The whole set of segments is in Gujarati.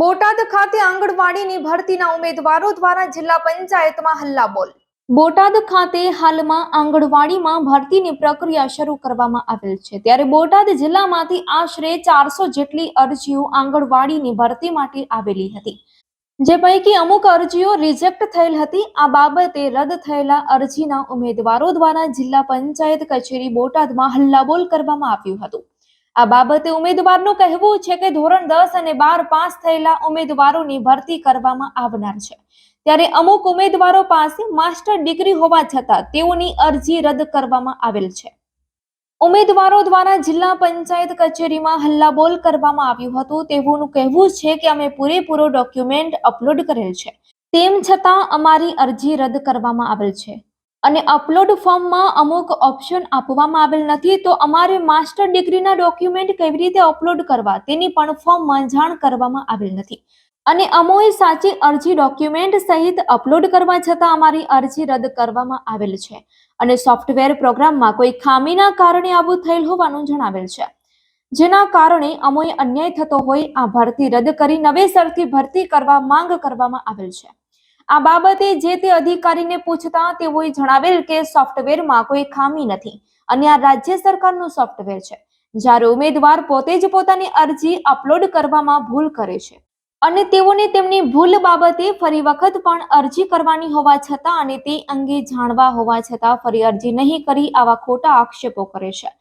બોટાદ ખાતે આંગણવાડીની ભરતીના ઉમેદવારો દ્વારા જિલ્લા પંચાયતમાં હલ્લાબોલ. બોટાદ ખાતે હાલમાં આંગણવાડીમાં ભરતીની પ્રક્રિયા શરૂ કરવામાં આવેલ છે. ત્યારે બોટાદ જિલ્લામાંથી આશરે ચારસો જેટલી અરજીઓ આંગણવાડીની ભરતી માટે આવેલી હતી. જે પૈકી અમુક અરજીઓ રિજેક્ટ થયેલ હતી. આ બાબતે રદ થયેલા અરજીના ઉમેદવારો દ્વારા જિલ્લા પંચાયત કચેરી બોટાદમાં હલ્લાબોલ કરવામાં આવ્યું હતું. આ બાબતે ઉમેદવારનું કહેવું છે કે ધોરણ દસ અને બાર પાસ થયેલા ઉમેદવારોની ભરતી કરવામાં આવનાર છે. ત્યારે અમુક ઉમેદવારો પાસે માસ્ટર ડિગ્રી હોવા છતાં તેઓની અરજી રદ કરવામાં આવેલ છે. ઉમેદવારો દ્વારા જિલ્લા પંચાયત કચેરીમાં હલ્લાબોલ કરવામાં આવ્યું હતું. તેઓનું કહેવું છે કે અમે પૂરેપૂરો ડોક્યુમેન્ટ અપલોડ કરેલ છે. તેમ છતાં અમારી અરજી રદ કરવામાં આવેલ છે. અને અપલોડ ફોર્મમાં અમુક ઓપ્શન આપવામાં આવેલ નથી, તો અમારે માસ્ટર ડિગ્રીના ડોક્યુમેન્ટ કેવી રીતે અપલોડ કરવા તેની પણ ફોર્મમાં જાણ કરવામાં આવેલ નથી. અને અમોએ સાચી અરજી ડોક્યુમેન્ટ સહિત અપલોડ કરવા છતાં અમારી અરજી રદ કરવામાં આવેલ છે. અને સોફ્ટવેર પ્રોગ્રામમાં કોઈ ખામીના કારણે આવું થયેલ હોવાનું જણાવેલ છે. જેના કારણે અમોએ અન્યાય થતો હોય, આ ભરતી રદ કરી નવેસરથી ભરતી કરવા માંગ કરવામાં આવેલ છે. આ બાબતે જે તે અધિકારીને પૂછતા તેઓએ જણાવેલ કે સોફ્ટવેરમાં કોઈ ખામી નથી. અને આ રાજ્ય સરકારનું સોફ્ટવેર છે. જ્યારે ઉમેદવાર પોતે જ પોતાની અરજી અપલોડ કરવામાં ભૂલ કરે છે. અને તેઓને તેમની ભૂલ બાબતે ફરી વખત પણ અરજી કરવાની હોવા છતાં અને તે અંગે જાણવા હોવા છતાં ફરી અરજી નહીં કરી આવા ખોટા આક્ષેપો કરે છે.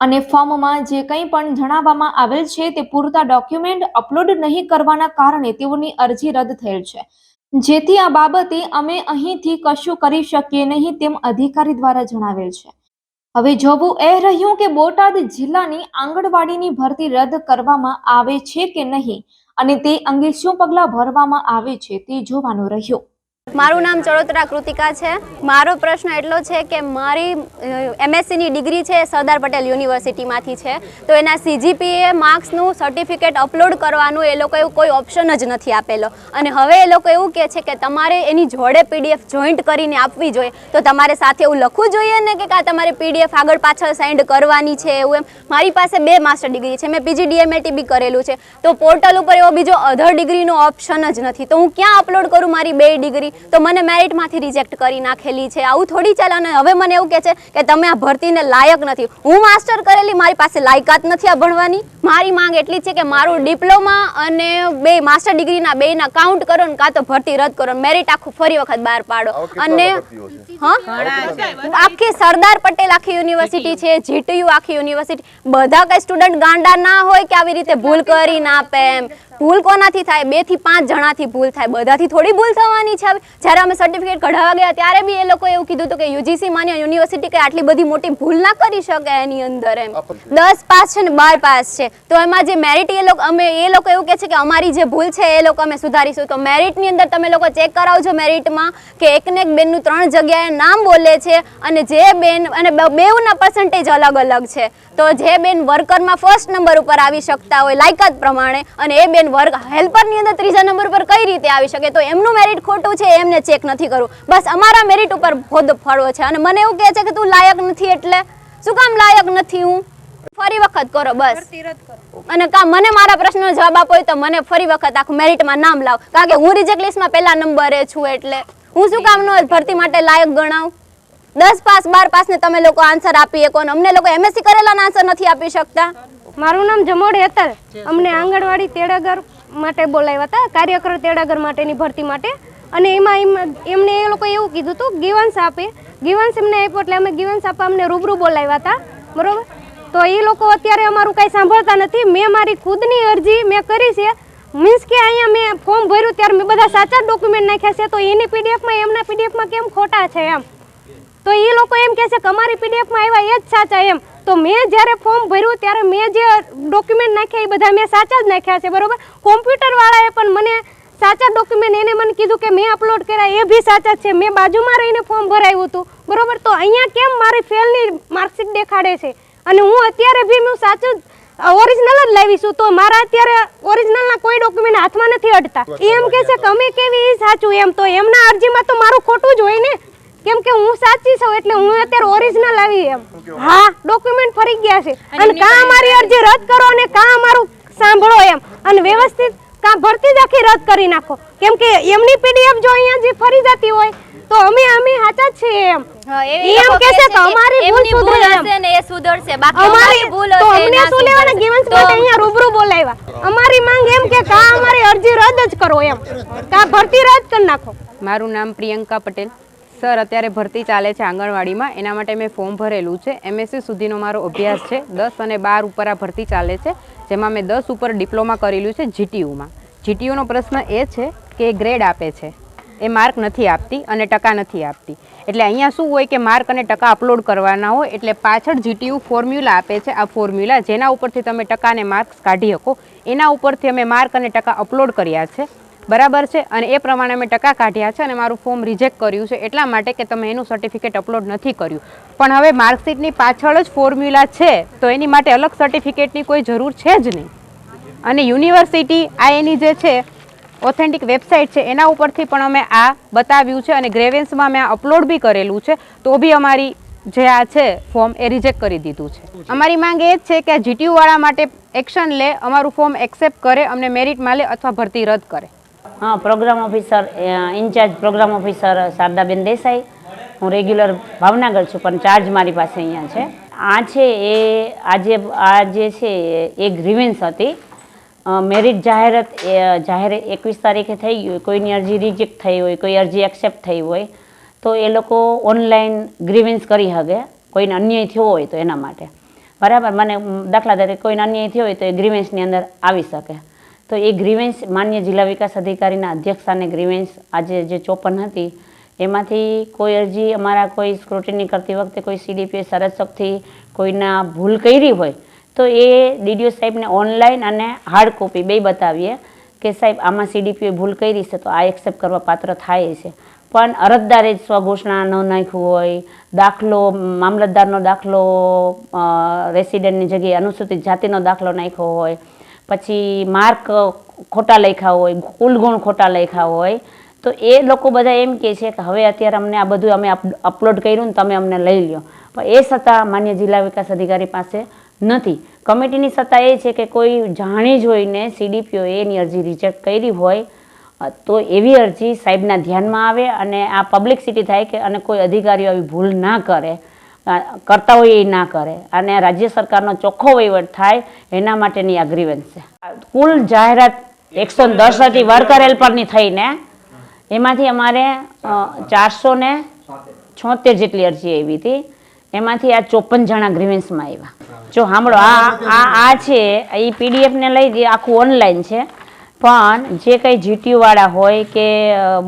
અને ફોર્મમાં જે કંઈ પણ જણાવવામાં આવેલ છે તે પૂરતા ડોક્યુમેન્ટ અપલોડ નહીં કરવાના કારણે તેઓની અરજી રદ થયેલ છે. જેથી આ બાબતે અમે અહીંથી કશું કરી શકીએ નહીં તેમ અધિકારી દ્વારા જણાવેલ છે. હવે જોવું એ રહ્યું કે બોટાદ જિલ્લાની આંગણવાડીની ભરતી રદ કરવામાં આવે છે કે નહીં અને તે અંગે શું પગલાં ભરવામાં આવે છે તે જોવાનું રહ્યું. મારું નામ ચડોતરા કૃતિકા છે. મારો પ્રશ્ન એટલો છે કે મારી એમએસસીની ડિગ્રી છે સરદાર પટેલ યુનિવર્સિટીમાંથી છે. તો એના સીજીપીએ માર્ક્સનું સર્ટિફિકેટ અપલોડ કરવાનું એ લોકોએ કોઈ ઓપ્શન જ નથી આપેલો. અને હવે એ લોકો એવું કહે છે કે તમારે એની જોડે પીડીએફ જોઈન્ટ કરીને આપવી જોઈએ. તો તમારે સાથે એવું લખવું જોઈએ ને કે કાં તમારે પીડીએફ આગળ પાછળ સેન્ડ કરવાની છે એવું એમ? મારી પાસે બે માસ્ટર ડિગ્રી છે. મેં પીજી ડીએમએટી બી કરેલું છે. તો પોર્ટલ ઉપર એવો બીજો અધર ડિગ્રીનો ઓપ્શન જ નથી. તો હું ક્યાં અપલોડ કરું મારી બે ડિગ્રી તો મને મેરિટમાંથી રિજેક્ટ કરી નાખેલી છે. આવું થોડી ચાલે અને હવે મને એવું કહે છે કે તમે આ ભરતીને લાયક નથી. હું માસ્ટર કરેલી, મારી પાસે લાયકાત નથી આ ભણવાની. મારી માંગ એટલી છે કે મારું ડિપ્લોમા અને બે માસ્ટર ડિગ્રીના બેના કાઉન્ટ કરો ને કાં તો ભરતી રદ કરો. મેરિટ આખું ફરી વખત બહાર પાડો. અને હા? આખી સરદાર પટેલ આખી યુનિવર્સિટી છે જીટીયુ આખી યુનિવર્સિટી બધા કઈ સ્ટુડન્ટ ગાંડા ના હોય કે આવી રીતે ભૂલ કરી ના આપે એમ ભૂલ કોનાથી થાય? બેથી પાંચ જણાથી ભૂલ થાય. બધાથી થોડી ભૂલ થવાની છે જ્યારે અમે સર્ટિફિકેટ કઢાવવા ગયા ત્યારે બી એ લોકો એવું કીધું હતું કે યુજીસી માન્ય યુનિવર્સિટી કે આટલી બધી મોટી ભૂલ ના કરી શકે એની અંદર એમ. દસ પાસ છે ને બાર પાસ છે. તો એમાં જે મેરિટ એ લોકો અમે એ લોકો એવું કહે છે કે અમારી જે ભૂલ છે, એ લોકો અમે સુધારીશું. તો મેરિટની અંદર તમે લોકો ચેક કરાવજો મેરિટમાં કે એકને એક બેનનું ત્રણ જગ્યાએ નામ બોલે છે અને જે બેન અને બેઉના પર્સન્ટેજ અલગ અલગ છે. તો જે બેન વર્કરમાં ફર્સ્ટ નંબર ઉપર આવી શકતા હોય લાયકાત પ્રમાણે અને એ બેન વર્ક હેલ્પરની અંદર ત્રીજા નંબર પર કઈ રીતે આવી શકે? તો એમનું મેરિટ ખોટું છે, એમને ચેક નથી કરવું. બસ અમારા મેરિટ ઉપર ખોદ ફળવો છે. અને મને એવું કહે છે કે તું લાયક નથી એટલે? શું કામ લાયક નથી હું? ફરી વખત કરો બસ. અને કા મને મારા પ્રશ્નનો જવાબ આપો તો મને ફરી વખત આખું મેરિટમાં નામ લાવ. કારણ કે હું રિજેક્ટ લિસ્ટમાં પહેલા નંબરે છું એટલે હું શું કામ નો ભરતી માટે લાયક ગણાવ. દસ પાસ બાર પાસ ને તમે લોકો આન્સર આપી શકો અમને લોકો એમએસસી કરેલાના આન્સર નથી આપી શકતા. મારું નામ જમોડી હેતલ અમને આંગણવાડી તેડાગર માટે બોલાવ્યા હતા કાર્યકર તેડાગર માટેની ભરતી માટે. અને એમાં એમ- એમને એ લોકો એવું કીધું હતું ગીવન્સ આપે. ગીવન્સ એમને આપ્યો એટલે અમે ગીવન્સ આપવા અમને રૂબરૂ બોલાવ્યા હતા. બરોબર? તો એ લોકો અત્યારે અમારું કાંઈ સાંભળતા નથી. મેં મારી ખુદની અરજી મેં કરી છે. મીન્સ કે અહીંયા મેં ફોર્મ ભર્યું ત્યારે મેં બધા સાચા ડોક્યુમેન્ટ નાખ્યા છે. તો એની પીડીએફમાં એમના પીડીએફમાં કેમ ખોટા છે એમ? તો એ લોકો એમ કહે છે કે અમારી પીડીએફમાં આવ્યા એ જ સાચા એમ. તો મેં જ્યારે ફોર્મ ભર્યું ત્યારે મેં જે ડોક્યુમેન્ટ નાખ્યા એ બધા મેં સાચા જ નાખ્યા છે, બરાબર? કોમ્પ્યુટરવાળાએ પણ મને સાચા ડોક્યુમેન્ટ એને મને કીધું કે મેં અપલોડ કર્યા એ બી સાચા છે. મેં બાજુમાં રહીને ફોર્મ ભરાયું હતું. બરાબર? તો અહીંયા કેમ મારી ફેલની માર્કશીટ દેખાડે છે? અને હું અત્યારે બી હું સાચું ઓરિજિનલ જ લાવીશું તો મારા અત્યારે ઓરિજિનલના કોઈ ડોક્યુમેન્ટ હાથમાં નથી અડતા. એમ કે છે કે અમે કેવી એ સાચું? એમ તો એમના અરજીમાં તો મારું ખોટું જ હોય ને. કેમ કે હું સાચી છું એટલે હું અત્યારે ઓરિજિનલ આવી એમ. હા ડોક્યુમેન્ટ ફરી ગયા છે. અને કાં અમારી અરજી રદ કરો અને કાં અમારું સાંભળો એમ. અને વ્યવસ્થિત કાં ભરતી જ આખી રદ કરી નાખો. કેમ કે એમની પીડીએફ જો અહીંયા જે ફરી જતી હોય તો અમે અમે સાચા જ છીએ એમ. એમ કહે છે છે કે કે અમારી ભૂલ સુધરે એમ. ને એ સુધરશે. બાકી અમારી ભૂલ તો અમને શું લેવાના ગિવન્સ માટે અહીંયા રૂબરૂ બોલાવ્યા. અમારી માંગ એમ કે કા અમારી અરજી રદ જ કરો એમ. કા ભરતી રદ કરી નાખો. મારું નામ પ્રિયંકા પટેલ. સર અત્યારે ભરતી ચાલે છે આંગણવાડીમાં. એના માટે મેં ફોર્મ ભરેલું છે. એમએસસી સુધીનો મારો અભ્યાસ છે. દસ અને બાર ઉપર આ ભરતી ચાલે છે. જેમાં મેં દસ ઉપર ડિપ્લોમા કરેલું છે જીટીયુમાં. જીટીયુનો પ્રશ્ન એ છે કે ગ્રેડ આપે છે. એ માર્ક નથી આપતી અને ટકા નથી આપતી. એટલે અહીંયા શું હોય કે માર્ક અને ટકા અપલોડ કરવાના હોય, એટલે પાછળ જીટીયુ ફોર્મ્યુલા આપે છે. આ ફોર્મ્યુલા જેના ઉપરથી તમે ટકા અને માર્ક્સ કાઢી શકો, એના ઉપરથી અમે માર્ક અને ટકા અપલોડ કર્યા છે. બરાબર છે? અને એ પ્રમાણે મેં ટકા કાઢ્યા છે અને મારું ફોર્મ રિજેક્ટ કર્યું છે એટલા માટે કે તમે એનું સર્ટિફિકેટ અપલોડ નથી કર્યું. પણ હવે માર્કશીટની પાછળ જ ફોર્મ્યુલા છે, તો એની માટે અલગ સર્ટિફિકેટની કોઈ જરૂર છે જ નહીં. અને યુનિવર્સિટી આ એની જે છે ઓથેન્ટિક વેબસાઇટ છે, એના ઉપરથી પણ અમે આ બતાવ્યું છે અને ગ્રેવેન્સમાં મેં અપલોડ બી કરેલું છે, તો બી અમારી જે આ છે ફોર્મ એ રિજેક્ટ કરી દીધું છે. અમારી માંગ એ જ છે કે GTU માટે એક્શન લે, અમારું ફોર્મ એક્સેપ્ટ કરે, અમને મેરિટમાં લે અથવા ભરતી રદ કરે. હા programme officer incharge programme officer Shardaben Desai. હું રેગ્યુલર ભાવનગર છું, પણ ચાર્જ મારી પાસે અહીંયા છે. આ છે એ આજે આ જે છે એ ગ્રીવેન્સ હતી. મેરિટ જાહેરાત જાહેર એકવીસ તારીખે થઈ ગયું. કોઈની અરજી રિજેક્ટ થઈ હોય, કોઈ અરજી એક્સેપ્ટ થઈ હોય, તો એ લોકો ઓનલાઈન ગ્રીવેન્સ કરી શકે કોઈને અન્યાય થયો હોય તો એના માટે. બરાબર? મને દાખલા તરીકે કોઈને અન્યાય થયો હોય તો એ ગ્રીવેન્સની અંદર આવી શકે. તો એ ગ્રીવેન્સ માન્ય જિલ્લા વિકાસ અધિકારીના અધ્યક્ષસ્થાને ગ્રીવેન્સ આજે જે ચોપન હતી, એમાંથી કોઈ અરજી અમારા કોઈ સ્ક્રુટિની કરતી વખતે કોઈ સીડીપીએ સરસકથી કોઈના ભૂલ કરી હોય, તો એ ડીડીઓ સાહેબને ઓનલાઈન અને હાર્ડ કોપી બે બતાવીએ કે સાહેબ આમાં સીડીપીએ ભૂલ કરી છે તો આ એક્સેપ્ટ કરવા પાત્ર થાય છે. પણ અરજદારે જ સ્વઘોષણા ન નાખ્યું હોય, દાખલો, મામલતદારનો દાખલો રેસિડેન્ટની જગ્યાએ અનુસૂચિત જાતિનો દાખલો નાખ્યો હોય પછી માર્ક ખોટા લખ્યા હોય કુલ ગુણ ખોટા લખ્યા હોય, તો એ લોકો બધા એમ કહે છે કે હવે અત્યારે અમને આ બધું અમે અપલોડ કર્યું ને તમે અમને લઈ લ્યો. પણ એ સત્તા માન્ય જિલ્લા વિકાસ અધિકારી પાસે નથી. કમિટીની સત્તા એ છે કે કોઈ જાણી જોઈને સીડીપીઓ એની અરજી રિજેક્ટ કરી હોય તો એવી અરજી સાહેબના ધ્યાનમાં આવે અને આ પબ્લિકસિટી થાય કે અને કોઈ અધિકારીઓ આવી ભૂલ ના કરે. કરતા હોય એ ના કરે. અને રાજ્ય સરકારનો ચોખ્ખો વહીવટ થાય એના માટેની આ ગ્રીવન્સ છે. કુલ જાહેરાત એકસો દસ હતી વર્કર હેલ્પરની થઈને. એમાંથી અમારે ચારસો ને છોતેર જેટલી અરજી આવી હતી. એમાંથી આ ચોપન જણા ગ્રીવન્સમાં આવ્યા. જો સાંભળો આ આ આ છે એ પીડીએફને લઈ જે આખું ઓનલાઈન છે. પણ જે કંઈ જીટીયુ વાળા હોય કે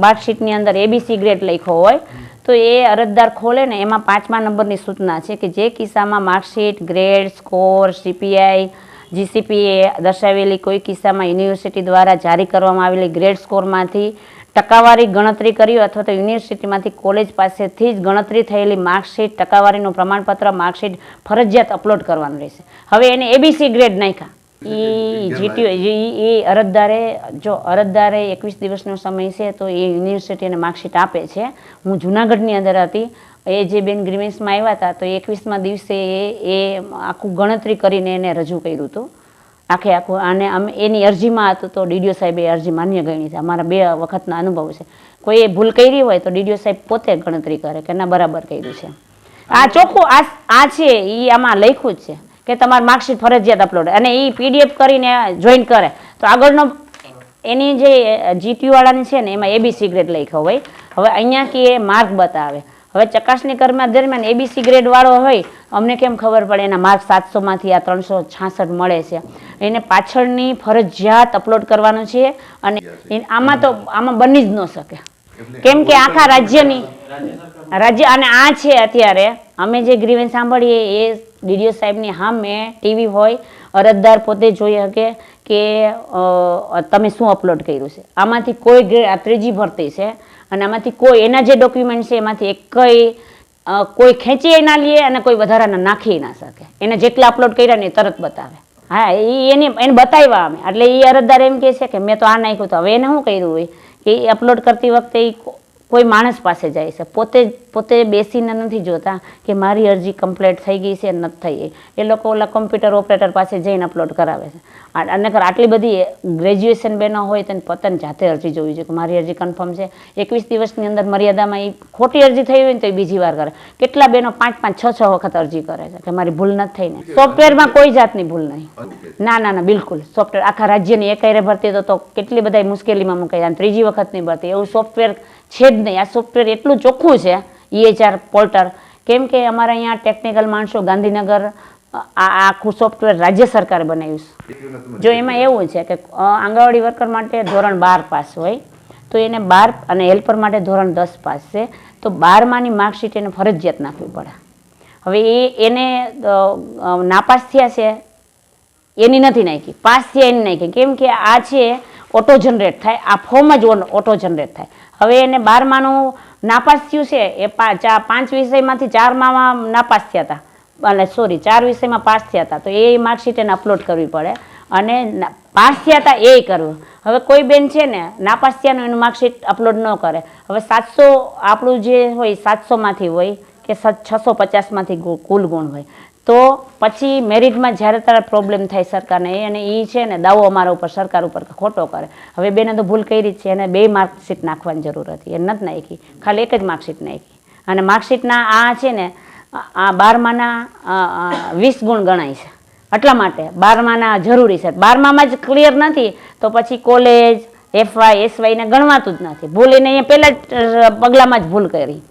માર્કશીટની અંદર એબીસી ગ્રેડ લખ્યો હોય, તો એ અરજદાર ખોલે ને એમાં પાંચમા નંબરની સૂચના છે કે જે કિસ્સામાં marksheet grade score CPI GCPA દર્શાવેલી કોઈ કિસ્સામાં યુનિવર્સિટી દ્વારા જારી કરવામાં આવેલી ગ્રેડ સ્કોરમાંથી ટકાવારી ગણતરી કરી અથવા તો યુનિવર્સિટીમાંથી કોલેજ પાસેથી જ ગણતરી થયેલી માર્કશીટ ટકાવારીનું પ્રમાણપત્ર માર્કશીટ ફરજિયાત અપલોડ કરવાનું રહેશે. હવે એને એબીસી ગ્રેડ નાખ્યા. એ જીટીયુ એ અરજદારે જો અરજદારે એકવીસ દિવસનો સમય છે તો એ યુનિવર્સિટીને માર્કશીટ આપે છે. હું જુનાગઢની અંદર હતી. એ જે બેન ગ્રીમેન્સમાં આવ્યા હતા તો એકવીસમાં દિવસે એ એ આખું ગણતરી કરીને એને રજૂ કર્યું હતું. આખે આખું અને અમે એની અરજીમાં હતું તો ડીડીઓ સાહેબે એ અરજી માન્ય ગણી છે. અમારા બે વખતના અનુભવ છે. કોઈએ ભૂલ કરી હોય તો ડીડીઓ સાહેબ પોતે ગણતરી કરે કે ના બરાબર કર્યું છે. આ ચોખ્ખું આ આ છે એ આમાં લખ્યું જ છે. કે તમારે માર્કશીટ ફરજિયાત અપલોડ અને એ પીડીએફ કરીને જોઈન કરે. તો આગળનો એની જે જીટીયુવાળાની છે ને એમાં એબીસી ગ્રેડ લખ્યો હોય. હવે અહીંયા કે એ માર્ક બતાવે. હવે ચકાસણી કરમાં દરમિયાન એબીસી ગ્રેડવાળો હોય અમને કેમ ખબર પડે? એના માર્ક સાતસોમાંથી આ ત્રણસો છાસઠ મળે છે. એને પાછળની ફરજિયાત અપલોડ કરવાનું છે અને આમાં તો આમાં બની જ ન શકે. કેમ કે આખા રાજ્યની રાજ્ય અને આ છે અત્યારે અમે જે ગ્રીવેન્સ સાંભળીએ એ ડીડીઓ સાહેબની હા મેં ટીવી હોય અરજદાર પોતે જોઈ શકે કે તમે શું અપલોડ કર્યું છે? આમાંથી કોઈ ત્રીજી ભરતી છે અને આમાંથી કોઈ એના જે ડોક્યુમેન્ટ છે એમાંથી એકય અ, કોઈ ખેંચી ના લે અને કોઈ વધારાના નાખી ના શકે. એને જેટલા અપલોડ કર્યા ને તરત બતાવે. હા એ એને એને બતાવ્યા અમે. એટલે એ અરજદાર એમ કહે છે કે મેં તો આ નાખ્યું તો હવે એને શું કર્યું હોય? કે એ અપલોડ કરતી વખતે એ કોઈ માણસ પાસે જાય છે. પોતે પોતે બેસીને નથી જોતા કે મારી અરજી કમ્પ્લેટ થઈ ગઈ છે નથી થઈ એ લોકો ઓલા કોમ્પ્યુટર ઓપરેટર પાસે જઈને અપલોડ કરાવે છે. નકર આટલી બધી ગ્રેજ્યુએશન બેનો હોય તેને પોતાને જાતે અરજી જોવી જોઈએ. કે મારી અરજી કન્ફર્મ છે. એકવીસ દિવસની અંદર મર્યાદામાં એ ખોટી અરજી થઈ હોય ને તો એ બીજી વાર કરે. કેટલા બેનો પાંચ પાંચ છ છ વખત અરજી કરે છે કે મારી ભૂલ નથી થઈ ને સોફ્ટવેરમાં કોઈ જાતની ભૂલ નહીં. ના ના ના બિલકુલ. સોફ્ટવેર આખા રાજ્યની એકાયરે ભરતી તો કેટલી બધા મુશ્કેલીમાં મુકાય. જાય ત્રીજી વખતની ભરતી. એવું સોફ્ટવેર છે જ નહીં. આ સોફ્ટવેર એટલું ચોખ્ખું છે. ઈએચઆર પોર્ટર કેમ કે અમારા અહીંયા ટેકનિકલ માણસો ગાંધીનગર આ આ આખું સોફ્ટવેર રાજ્ય સરકારે બનાવ્યું છે. જો એમાં એવું છે કે આંગણવાડી વર્કર માટે ધોરણ બાર પાસ હોય તો એને બાર અને હેલ્પર માટે ધોરણ દસ પાસ છે તો બારમાની માર્કશીટ એને ફરજિયાત નાખવી પડે. હવે એ એને નાપાસ થયા છે એની નથી નાખી. પાસ થયા એની નાખી. કેમ કે આ છે ઓટો જનરેટ થાય. આ ફોર્મ જ ઓટો જનરેટ થાય. હવે એને બારમાનું નાપાસ થયું છે એ પાંચ વિષયમાંથી ચારમાં નાપાસ થયા હતા. અને સોરી ચાર વિષયમાં પાસ થયા હતા, તો એ માર્કશીટ એને અપલોડ કરવી પડે. અને પાસ થયા હતા એ કરવું. હવે કોઈ બેન છે ને નાપાસ થયાનું એનું માર્કશીટ અપલોડ ન કરે. હવે સાતસો, આપણું જે હોય સાતસોમાંથી હોય કે છસો પચાસમાંથી કુલ ગુણ હોય. તો પછી મેરિટમાં જ્યારે તારા પ્રોબ્લેમ થાય સરકારને, એ અને એ છે ને, દાવો અમારા ઉપર, સરકાર ઉપર ખોટો કરે. હવે બેને તો ભૂલ કરી છે, એને બે માર્કશીટ નાખવાની જરૂર હતી. એ નથી નાખી, ખાલી એક જ માર્કશીટ નાખી. અને માર્કશીટના આ છે ને આ- બારમાના વીસ ગુણ ગણાય છે. એટલા માટે બારમાના જરૂરી છે. બારમામાં જ ક્લિયર નથી, તો પછી કોલેજ એફવાય એસવાયને ગણવાતું જ નથી. ભૂલ એને અહીંયા પહેલાં જ પગલામાં જ ભૂલ કરી.